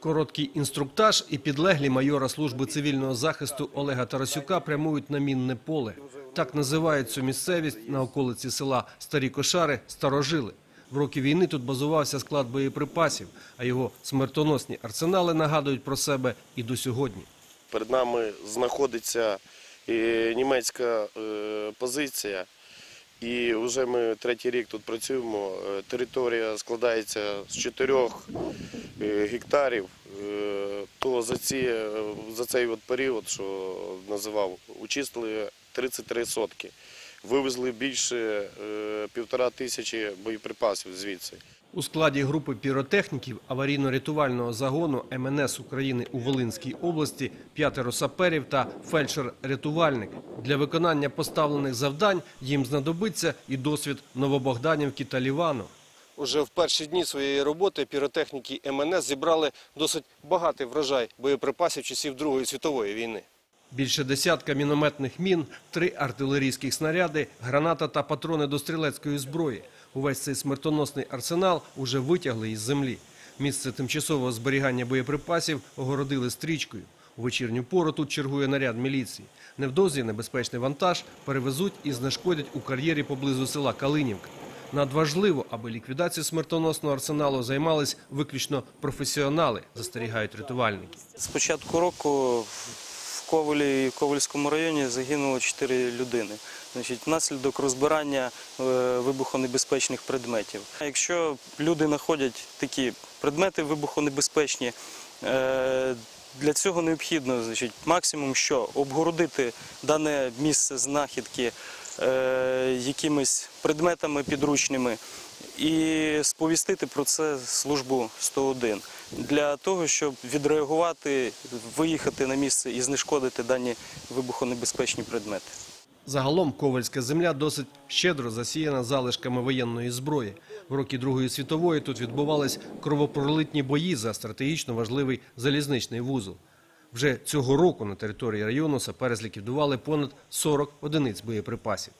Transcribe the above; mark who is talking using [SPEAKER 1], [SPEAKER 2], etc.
[SPEAKER 1] Короткий інструктаж і підлеглі майора служби цивільного захисту Олега Тарасюка прямують на мінне поле. Так називають цю місцевість на околиці села Старі Кошари Старожили. В роки війни тут базувався склад боєприпасів, а його смертоносні арсенали нагадують про себе і до сьогодні.
[SPEAKER 2] Перед нами знаходиться е, німецька е, позиція, і вже ми третій рік тут працюємо. Е, Територія складається з 4 гектарів. Е, То за, ці, е, за цей от період, що називав, очистили 33 сотки. Вивезли більше е, півтора тисячі боєприпасів звідси.
[SPEAKER 1] У складі групи піротехніків аварійно-рятувального загону МНС України у Волинській області п'ятеро саперів та фельдшер-рятувальник. Для виконання поставлених завдань їм знадобиться і досвід Новобогданівки та Лівану. Уже в перші дні своєї роботи піротехніки МНС зібрали досить багатий врожай боєприпасів часів Другої світової війни. Більше десятка мінометних мін, три артилерійських снаряди, граната та патрони до стрілецької зброї. Увесь цей смертоносний арсенал уже витягли із землі. Місце тимчасового зберігання боєприпасів огородили стрічкою. У вечірню пору тут чергує наряд міліції. Невдовзі небезпечний вантаж перевезуть і знешкодять у кар'єрі поблизу села Калинівка. Надважливо, аби ліквідацією смертоносного арсеналу займались виключно професіонали, застерігають рятувальники.
[SPEAKER 3] З початку року в Ковелі і Ковельському районі загинуло 4 людини. Значить, внаслідок розбирання е, вибухонебезпечних предметів. Якщо люди знаходять такі предмети вибухонебезпечні, е, для цього необхідно значить, максимум що обгородити дане місце знахідки якимись предметами підручними і сповістити про це службу 101 для того, щоб відреагувати, виїхати на місце і знешкодити дані вибухонебезпечні предмети.
[SPEAKER 1] Загалом ковальська земля досить щедро засіяна залишками воєнної зброї. В роки Другої світової тут відбувались кровопролитні бої за стратегічно важливий залізничний вузол. Вже цього року на території району сапери зліквідували понад 40 одиниць боєприпасів.